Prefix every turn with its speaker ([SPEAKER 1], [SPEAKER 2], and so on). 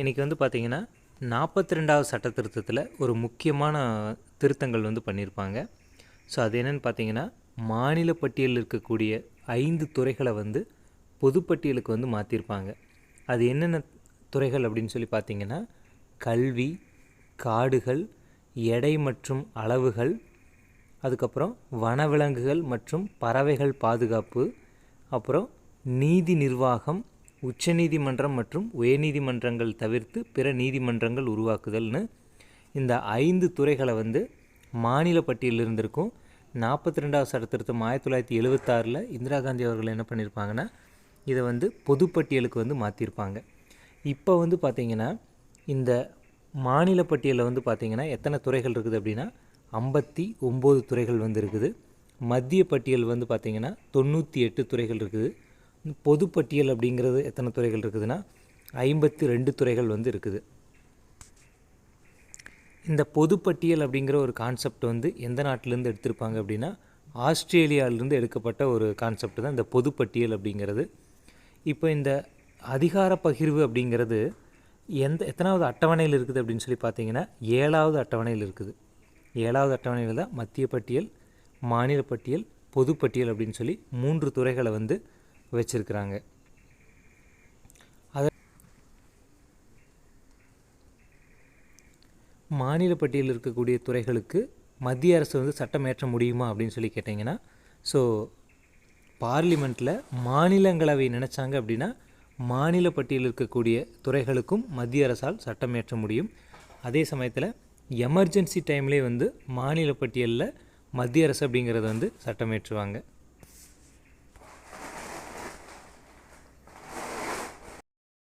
[SPEAKER 1] இன்றைக்கி வந்து பார்த்திங்கன்னா நாற்பத்தி ரெண்டாவது சட்ட திருத்தத்தில் ஒரு முக்கியமான திருத்தங்கள் வந்து பண்ணியிருப்பாங்க ஸோ அது என்னென்னு பார்த்தீங்கன்னா மாநில பட்டியலில் இருக்கக்கூடிய ஐந்து துறைகளை வந்து பொதுப்பட்டியலுக்கு வந்து மாற்றிருப்பாங்க அது என்னென்ன துறைகள் அப்படின்னு சொல்லி பார்த்தீங்கன்னா கல்வி காடுகள் எடை மற்றும் அளவுகள் அதுக்கப்புறம் வனவிலங்குகள் மற்றும் பறவைகள் பாதுகாப்பு அப்புறம் நீதி நிர்வாகம் உச்சநீதிமன்றம் மற்றும் உயர்நீதிமன்றங்கள் தவிர்த்து பிற நீதிமன்றங்கள் உருவாக்குதல்னு இந்த ஐந்து துறைகளை வந்து மாநில பட்டியலில் இருந்திருக்கும் நாற்பத்தி ரெண்டாவது சட்டத்திருத்தம் ஆயிரத்தி தொள்ளாயிரத்தி எழுபத்தாறில் இந்திரா காந்தி அவர்கள் என்ன பண்ணியிருப்பாங்கன்னா இதை வந்து பொதுப்பட்டியலுக்கு வந்து மாற்றிருப்பாங்க இப்போ வந்து பார்த்திங்கன்னா இந்த மாநில பட்டியலில் வந்து பார்த்திங்கன்னா எத்தனை துறைகள் இருக்குது அப்படின்னா ஐம்பத்தி ஒம்பது துறைகள் வந்து இருக்குது. மத்திய பட்டியல் வந்து பார்த்திங்கன்னா தொண்ணூற்றி எட்டு துறைகள் இருக்குது. பொதுப்பட்டியல் அப்படிங்கிறது எத்தனை துறைகள் இருக்குதுன்னா ஐம்பத்தி ரெண்டு துறைகள் வந்து இருக்குது. இந்த பொதுப்பட்டியல் அப்படிங்கிற ஒரு கான்செப்ட் வந்து எந்த நாட்டிலேருந்து எடுத்திருப்பாங்க அப்படின்னா ஆஸ்திரேலியாவிலேருந்து எடுக்கப்பட்ட ஒரு கான்செப்ட் தான் இந்த பொதுப்பட்டியல் அப்படிங்கிறது. இப்போ இந்த அதிகார பகிர்வு அப்படிங்கிறது எந்த எத்தனாவது அட்டவணையில் இருக்குது அப்படின்னு சொல்லி பார்த்தீங்கன்னா ஏழாவது அட்டவணையில் இருக்குது. ஏழாவது அட்டவணையில் தான் மத்திய பட்டியல் மாநில பட்டியல் பொதுப்பட்டியல் அப்படின்னு சொல்லி மூன்று துறைகளை வந்து வச்சுருக்கிறாங்க. அதை மாநில பட்டியலில் இருக்கக்கூடிய துறைகளுக்கு மத்திய அரசு வந்து சட்டம் ஏற்ற முடியுமா அப்படின்னு சொல்லி கேட்டிங்கன்னா ஸோ பார்லிமெண்ட்டில் மாநிலங்களவை நினச்சாங்க அப்படின்னா மாநில பட்டியலில் இருக்கக்கூடிய துறைகளுக்கும் மத்திய அரசால் சட்டம் ஏற்ற முடியும். அதே சமயத்தில் எமர்ஜென்சி டைம்லேயே வந்து மாநில பட்டியலில் மத்திய அரசு அப்படிங்கிறத வந்து சட்டம் ஏற்றுவாங்க.